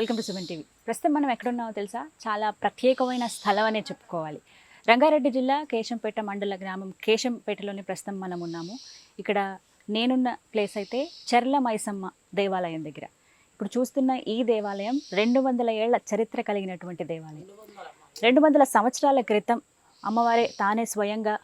Welcome to Suman TV. ప్రస్తుతం మనం ఎక్కడున్నామో తెలుసా? చాలా ప్రత్యేకమైన స్థలం అనే చెప్పుకోవాలి. రంగారెడ్డి జిల్లా కేశంపేట మండల గ్రామం కేశంపేటలోని ప్రస్తుతం మనం ఉన్నాము. ఇక్కడ నేనున్న ప్లేస్ అయితే చెర్ల మైసమ్మ దేవాలయం దగ్గర. ఇప్పుడు చూస్తున్న ఈ దేవాలయం రెండు వందల ఏళ్ళ చరిత్ర కలిగినటువంటి దేవాలయం. రెండు వందల సంవత్సరాల క్రితం అమ్మవారే తానే స్వయంగా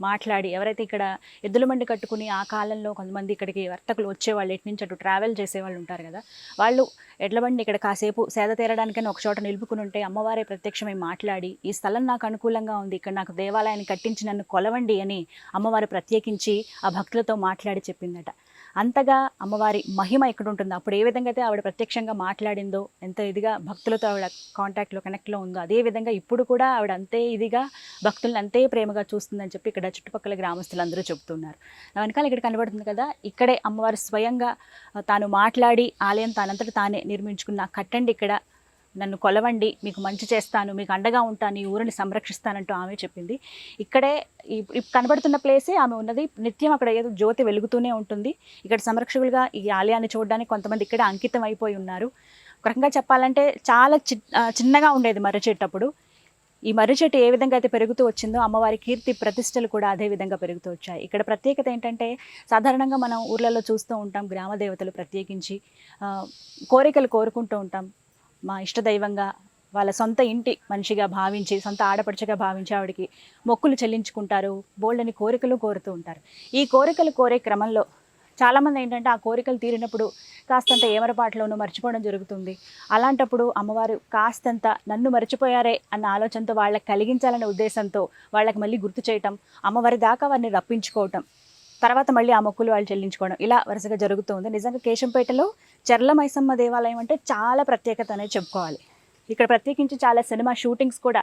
మాట్లాడి ఎవరైతే ఇక్కడ ఎద్దుల మండి కట్టుకుని ఆ కాలంలో కొంతమంది ఇక్కడికి వర్తకులు వచ్చేవాళ్ళు ఎటు నుంచి అటు ట్రావెల్ చేసేవాళ్ళు ఉంటారు కదా వాళ్ళు ఎడ్ల బండి ఇక్కడ కాసేపు సేద తీరడానికైనా ఒక చోట నిలుపుకుని ఉంటే అమ్మవారే ప్రత్యక్షమై మాట్లాడి ఈ స్థలం నాకు అనుకూలంగా ఉంది ఇక్కడ నాకు దేవాలయాన్ని కట్టించి నన్ను కొలవండి అని అమ్మవారు ప్రత్యేకించి ఆ భక్తులతో మాట్లాడి చెప్పిందట. అంతగా అమ్మవారి మహిమ ఇక్కడ ఉంటుంది అప్పుడు ఏ విధంగా అయితే ఆవిడ ప్రత్యక్షంగా మాట్లాడిందో ఎంత ఇదిగా భక్తులతో ఆవిడ కాంటాక్ట్లో కనెక్ట్లో ఉందో అదే విధంగా ఇప్పుడు కూడా ఆవిడ అంతే ఇదిగా భక్తులను అంతే ప్రేమగా చూస్తుందని చెప్పి ఇక్కడ చుట్టుపక్కల గ్రామస్తులు అందరూ చెబుతున్నారు. నా వెనకాల ఇక్కడ కనబడుతుంది కదా ఇక్కడే అమ్మవారు స్వయంగా తాను మాట్లాడి ఆలయం తానంతట తానే నిర్మించుకున్న కట్టండి ఇక్కడ నన్ను కొలవండి మీకు మంచి చేస్తాను మీకు అండగా ఉంటాను ఈ ఊరిని సంరక్షిస్తానంటూ ఆమె చెప్పింది. ఇక్కడే కనబడుతున్న ప్లేసే ఆమె ఉన్నది. నిత్యం అక్కడ ఏదో జ్యోతి వెలుగుతూనే ఉంటుంది. ఇక్కడ సంరక్షకులుగా ఈ ఆలయాన్ని చూడడానికి కొంతమంది ఇక్కడే అంకితం అయిపోయి ఉన్నారు. ఒక రకంగా చెప్పాలంటే చాలా చి చిన్నగా ఉండేది మర్రి చెట్టు అప్పుడు. ఈ మర్రి చెట్టు ఏ విధంగా అయితే పెరుగుతూ వచ్చిందో అమ్మవారి కీర్తి ప్రతిష్టలు కూడా అదే విధంగా పెరుగుతూ వచ్చాయి. ఇక్కడ ప్రత్యేకత ఏంటంటే సాధారణంగా మనం ఊర్లలో చూస్తూ ఉంటాం గ్రామ దేవతలు ప్రత్యేకించి కోరికలు కోరుకుంటూ ఉంటాం. మా ఇష్టదైవంగా వాళ్ళ సొంత ఇంటి మనిషిగా భావించి సొంత ఆడపడుచుగా భావించి ఆవిడకి మొక్కులు చెల్లించుకుంటారు బోల్డని కోరికలు కోరుతూ ఉంటారు. ఈ కోరికలు కోరే క్రమంలో చాలామంది ఏంటంటే ఆ కోరికలు తీరినప్పుడు కాస్తంత ఏమరపాట్లోనూ మర్చిపోవడం జరుగుతుంది. అలాంటప్పుడు అమ్మవారు కాస్తంత నన్ను మర్చిపోయారే అన్న ఆలోచనతో వాళ్ళకి కలిగించాలనే ఉద్దేశంతో వాళ్ళకి మళ్ళీ గుర్తు చేయటం అమ్మవారి దాకా వారిని రప్పించుకోవటం తర్వాత మళ్ళీ ఆ మొక్కులు వాళ్ళు చెల్లించుకోవడం ఇలా వరుసగా జరుగుతూ ఉంది. నిజంగా కేశంపేటలో చెర్ల మైసమ్మ దేవాలయం అంటే చాలా ప్రత్యేకత అనేది చెప్పుకోవాలి. ఇక్కడ ప్రత్యేకించి చాలా సినిమా షూటింగ్స్ కూడా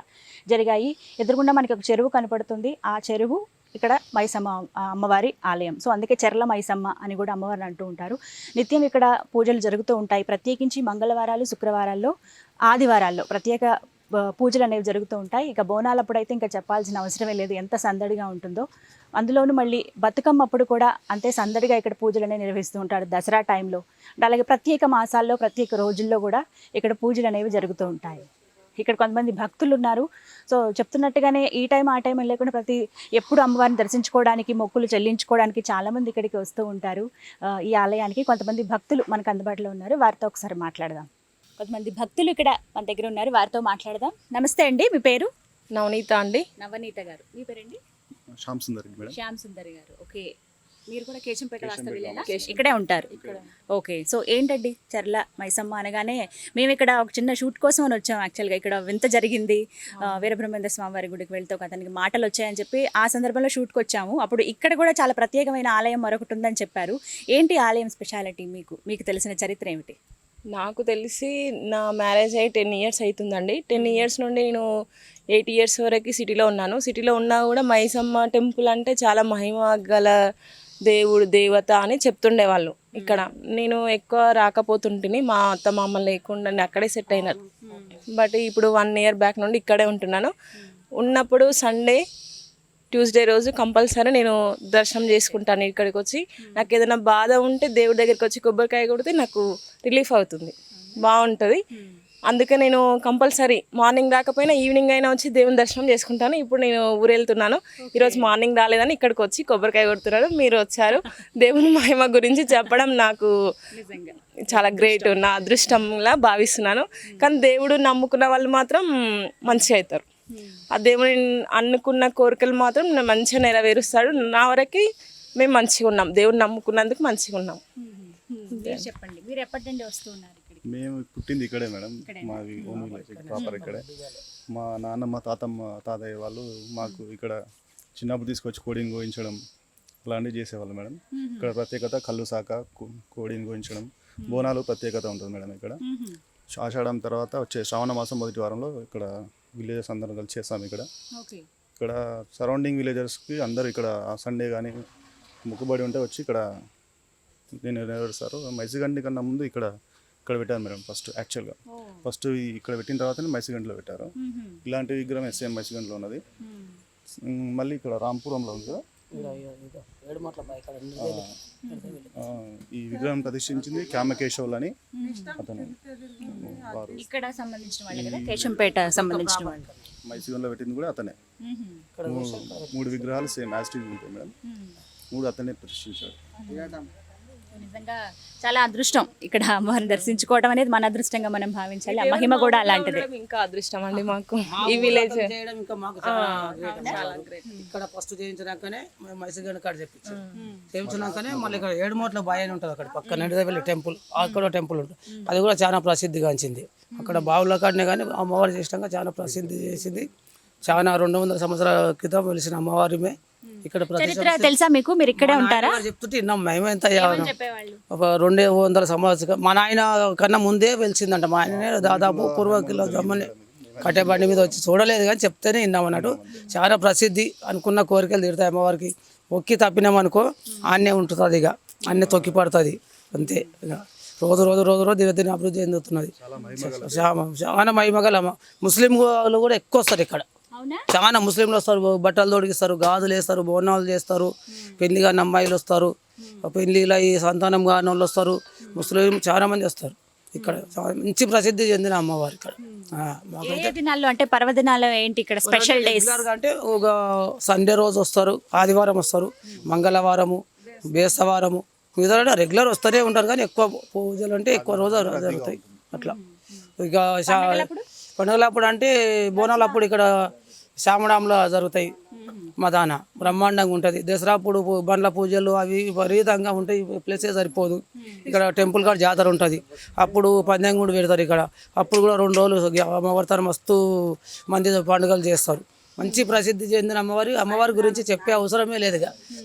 జరిగాయి. ఎదురుగుండా మనకి ఒక చెరువు కనపడుతుంది. ఆ చెరువు ఇక్కడ మైసమ్మ అమ్మవారి ఆలయం. సో అందుకే చెర్ల మైసమ్మ అని కూడా అమ్మవారిని అంటూ ఉంటారు. నిత్యం ఇక్కడ పూజలు జరుగుతూ ఉంటాయి. ప్రత్యేకించి మంగళవారాలు శుక్రవారాల్లో ఆదివారాల్లో ప్రత్యేక పూజలు అనేవి జరుగుతూ ఉంటాయి. ఇక బోనాలప్పుడు అయితే ఇంకా చెప్పాల్సిన అవసరమే లేదు. ఎంత సందడిగా ఉంటుందో. అందులోనూ మళ్ళీ బతుకమ్మ అప్పుడు కూడా అంతే సందడిగా ఇక్కడ పూజలు అనేవి నిర్వహిస్తూ ఉంటారు దసరా టైంలో. అలాగే ప్రత్యేక మాసాల్లో ప్రత్యేక రోజుల్లో కూడా ఇక్కడ పూజలు అనేవి జరుగుతూ ఉంటాయి. ఇక్కడ కొంతమంది భక్తులు ఉన్నారు. సో చెప్తున్నట్టుగానే ఈ టైం ఆ టైం లేకుండా ప్రతి ఎప్పుడు అమ్మవారిని దర్శించుకోవడానికి మొక్కులు చెల్లించుకోవడానికి చాలామంది ఇక్కడికి వస్తూ ఉంటారు. ఈ ఆలయానికి కొంతమంది భక్తులు మనకు అందుబాటులో ఉన్నారు. వారితో ఒకసారి మాట్లాడదాం. కొంతమంది భక్తులు ఇక్కడ మన దగ్గర ఉన్నారు. వారితో మాట్లాడదాం. నమస్తే అండి మీ పేరు? నవనీత అండి. నవనీత గారు. మీ పేరండి? శ్యామ్ సుందర్ శ్యామ్ సుందరి గారు. ఓకే. మీరు కూడా కేశంపేట వాస్తవ్యులేనా ఇక్కడే ఉంటారు. ఓకే. సో ఏంటండి చర్ల మైసమ్మ అనగానే మేము ఇక్కడ ఒక చిన్న షూట్ కోసం అని వచ్చాం యాక్చువల్గా. ఇక్కడ వింత జరిగింది. వీరబ్రహ్మేంద్ర స్వామి వారి గుడికి వెళ్తే ఒక అతనికి మాటలు వచ్చాయని చెప్పి ఆ సందర్భంలో షూట్కి వచ్చాము. అప్పుడు ఇక్కడ కూడా చాలా ప్రత్యేకమైన ఆలయం మరొకటి ఉందని చెప్పారు. ఏంటి ఆలయం స్పెషాలిటీ మీకు? మీకు తెలిసిన చరిత్ర ఏమిటి? నాకు తెలిసి నా మ్యారేజ్ అయ్యి టెన్ ఇయర్స్ అవుతుందండి టెన్ ఇయర్స్ నుండి నేను ఎయిట్ ఇయర్స్ వరకు సిటీలో ఉన్నాను. సిటీలో ఉన్నా కూడా మైసమ్మ టెంపుల్ అంటే చాలా మహిమ గల దేవుడు దేవత అని చెప్తుండే వాళ్ళు ఇక్కడ. నేను ఎక్కువ రాకపోతుంటిని మా అత్త మామ లేకుండా నేను అక్కడే సెట్ అయినారు బట్ ఇప్పుడు వన్ ఇయర్ బ్యాక్ నుండి ఇక్కడే ఉంటున్నాను. ఉన్నప్పుడు సండే ట్యూస్డే రోజు కంపల్సరీ నేను దర్శనం చేసుకుంటాను ఇక్కడికి వచ్చి. నాకు ఏదైనా బాధ ఉంటే దేవుడి దగ్గరికి వచ్చి కొబ్బరికాయ కొడితే నాకు రిలీఫ్ అవుతుంది. బాగుంటుంది. అందుకే నేను కంపల్సరీ మార్నింగ్ రాకపోయినా ఈవినింగ్ అయినా వచ్చి దేవుని దర్శనం చేసుకుంటాను. ఇప్పుడు నేను ఊరు వెళ్తున్నాను ఈరోజు మార్నింగ్ రాలేదని ఇక్కడికి వచ్చి కొబ్బరికాయ కొడుతున్నాను మీరు వచ్చారు. దేవుని మహిమ గురించి చెప్పడం నాకు చాలా గ్రేట్. నా అదృష్టంలా భావిస్తున్నాను. కానీ దేవుడు నమ్ముకున్న వాళ్ళు మాత్రం మంచిగా అవుతారు. ఆ దేవుని అనుకున్న కోరికలు మాత్రం నా మంచిగా నెరవేరుస్తాడు. నా వరకు మేము మంచిగా ఉన్నాం. దేవుని నమ్ముకున్నందుకు మంచిగా ఉన్నాం. చెప్పండి. మీరు ఎప్పటి నుండి వస్తున్నారు మేము పుట్టింది ఇక్కడే మేడం. మాది ప్రాపర్ ఇక్కడే. మా నాన్నమ్మ తాతమ్మ తాతయ్య వాళ్ళు మాకు ఇక్కడ చిన్నప్పుడు తీసుకొచ్చి కోడిని గోయించడం అలాంటివి చేసేవాళ్ళు మేడం. ఇక్కడ ప్రత్యేకత కళ్ళు సాక కో- కోడిని గోయించడం బోనాలు ప్రత్యేకత ఉంటుంది మేడం ఇక్కడ. ఆషాఢం తర్వాత వచ్చే శ్రావణ మాసం మొదటి వారంలో ఇక్కడ విలేజెస్ అందరం కలిసి చేస్తాం ఇక్కడ. ఇక్కడ సరౌండింగ్ విలేజర్స్కి అందరూ ఇక్కడ సండే కానీ మొక్కుబడి ఉంటే వచ్చి ఇక్కడ నేను నెరవేరుస్తారు. మైసిగండి కన్నా ముందు ఇక్కడ ఇక్కడ పెట్టారు మేడం ఫస్ట్ యాక్చువల్గా. ఫస్ట్ ఇక్కడ పెట్టిన తర్వాతనే మైసిగండిలో పెట్టారు. ఇలాంటి విగ్రహం ఎస్ఎం మైసిగండిలో ఉన్నది. మళ్ళీ ఇక్కడ రాంపురంలో ఉంది కదా. ఈ విగ్రహం ప్రతిష్ఠించింది క్యామకేశవులు అని అతను. ఇక్కడ సంబంధించిన వాళ్ళే కదా? కేశంపేట సంబంధించిన వాళ్ళు. మైసూరులో పెట్టింది కూడా అతనే. మూడు- మూడు విగ్రహాలు సేమ్ యాస్టివ్ ఉంటాయి మేడం. మూడు అతనే ప్రతిష్ఠించాడు. నిజంగా చాలా అదృష్టం ఇక్కడ అమ్మవారిని దర్శించుకోవడం అనేది మన అదృష్టంగా మనం భావించాలి. ఆ మహిమ కూడా అలాంటిదే. ఇంకా అదృష్టం అండి మాకు. ఈ విలేజ్ చేయడం ఇంకా మాకు చాలా. ఇక్కడ ఫస్ట్ చేయించినాకనే మేము మైసూర్ కాడ చెప్పించాం చేయించినాకనే మళ్ళీ ఇక్కడ ఏడుమోట్ల బాయ్ అని ఉంటుంది అక్కడ పక్క నిడదవెల్లి టెంపుల్. అక్కడ టెంపుల్ ఉంటుంది. అది కూడా చాలా ప్రసిద్ధిగాంచింది. అక్కడ బావుల కాడనే కానీ అమ్మవారి చేసినాక చాలా ప్రసిద్ధి చేసింది. చాలా రెండు వందల సంవత్సరాల క్రితం వెలిసిన అమ్మవారిమే. ఇక్కడ చరిత్ర తెలుసా మీకు? మీరు ఇక్కడే ఉంటారా? చెప్తుంటే విన్నాం మేము ఎంత ఒక రెండు వందల సంవత్సరం మా నాయన కన్నా ముందే వెలిసిందంట. మా ఆయననే దాదాపు పూర్వ కిలో జమ్మని కట్టే బండి మీద వచ్చి చూడలేదు కానీ చెప్తేనే విన్నాం అన్నట్టు. చాలా ప్రసిద్ధి అనుకున్న కోరికలు తీరుతాయి అమ్మవారికి. మొక్కి తప్పినామనుకో ఆన్నే ఉంటుంది ఇక. అన్నీ తొక్కి పడుతుంది. అంతే ఇక. రోజు రోజు రోజు రోజు దినదిన అభివృద్ధి చెందుతున్నది. చాలా చాలా మహిమగల అమ్మ. ముస్లిం వాళ్ళు కూడా ఎక్కువ వస్తారు ఇక్కడ. చాలా ముస్లింలు వస్తారు బట్టలు తొడిగిస్తారు గాజులు వేస్తారు బోనాలు చేస్తారు పెళ్ళి కాని అమ్మాయిలు వస్తారు పెళ్ళిలో ఈ సంతానం కాని వాళ్ళు వస్తారు. ముస్లిం చాలా మంది వస్తారు ఇక్కడ. చాలా మంచి ప్రసిద్ధి చెందిన అమ్మవారు ఇక్కడ. దినాల్లో అంటే పర్వదినాలు ఏంటి ఇక్కడ స్పెషల్ డేస్? అంటే ఒక సండే రోజు వస్తారు ఆదివారం వస్తారు మంగళవారము బేస్తవారము మిగతా రెగ్యులర్ వస్తూనే ఉంటారు కానీ ఎక్కువ పూజలు అంటే ఎక్కువ రోజు జరుగుతాయి అట్లా. ఇక పండుగలప్పుడు అంటే బోనాలప్పుడు ఇక్కడ శ్యామడాంలో జరుగుతాయి మదాన బ్రహ్మాండంగా ఉంటుంది. దసరా అప్పుడు పూ- బండ్ల పూజలు అవి విపరీతంగా ఉంటాయి. ప్లేసే సరిపోదు. ఇక్కడ టెంపుల్ కాడ జాతర ఉంటుంది. అప్పుడు పందెం కూడా పెడతారు ఇక్కడ. అప్పుడు కూడా రెండు రోజులు అమ్మవారితో మస్తు మంది పండుగలు చేస్తారు. మంచి ప్రసిద్ధి చెందిన అమ్మవారి అమ్మవారి గురించి చెప్పే అవసరమే లేదు ఇక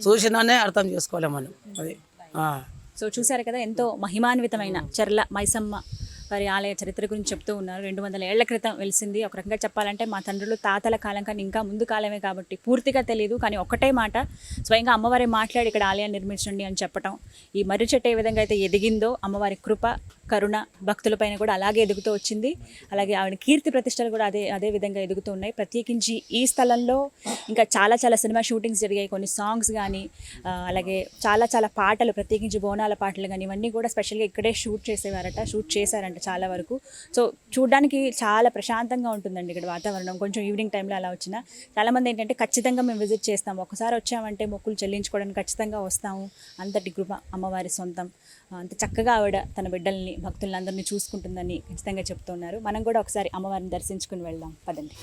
చూసినానే అర్థం చేసుకోవాలి మనం. అది. సో చూసారు కదా ఎంతో మహిమాన్వితమైన చర్ల మైసమ్మ వారి ఆలయ చరిత్ర గురించి చెప్తూ ఉన్నారు. రెండు వందల ఏళ్ళ క్రితం వెలిసింది. ఒక రకంగా చెప్పాలంటే మా తండ్రులు తాతల కాలం కానీ ఇంకా ముందు కాలమే కాబట్టి పూర్తిగా తెలియదు కానీ ఒకటే మాట స్వయంగా అమ్మవారి మాట్లాడి ఇక్కడ ఆలయాన్ని నిర్మించండి అని చెప్పటం. ఈ మర్రి చెట్టు ఏ విధంగా అయితే ఎదిగిందో అమ్మవారి కృప కరుణ భక్తులపైన కూడా అలాగే ఎదుగుతూ వచ్చింది. అలాగే ఆవిడ కీర్తి ప్రతిష్టలు కూడా అదే అదే విధంగా ఎదుగుతూ ఉన్నాయి. ప్రత్యేకించి ఈ స్థలంలో ఇంకా చాలా చాలా సినిమా షూటింగ్స్ జరిగాయి. కొన్ని సాంగ్స్ కానీ అలాగే చాలా చాలా పాటలు ప్రత్యేకించి బోనాల పాటలు కానీ ఇవన్నీ కూడా స్పెషల్గా ఇక్కడే షూట్ చేసేవారట షూట్ చేశారంట చాలా వరకు. సో చూడడానికి చాలా ప్రశాంతంగా ఉంటుందండి ఇక్కడ వాతావరణం. కొంచెం ఈవినింగ్ టైంలో అలా వచ్చినా. చాలామంది ఏంటంటే ఖచ్చితంగా మేము విజిట్ చేస్తాం. ఒకసారి వచ్చామంటే మొక్కులు చెల్లించుకోవడానికి ఖచ్చితంగా వస్తాము. అంతటి కృప అమ్మవారి సొంతం. అంత చక్కగా ఆవిడ తన బిడ్డల్ని భక్తులందరినీ చూసుకుంటుందని ఖచ్చితంగా చెప్తున్నారు. మనం కూడా ఒకసారి అమ్మవారిని దర్శించుకుని వెళ్దాం. పదండి.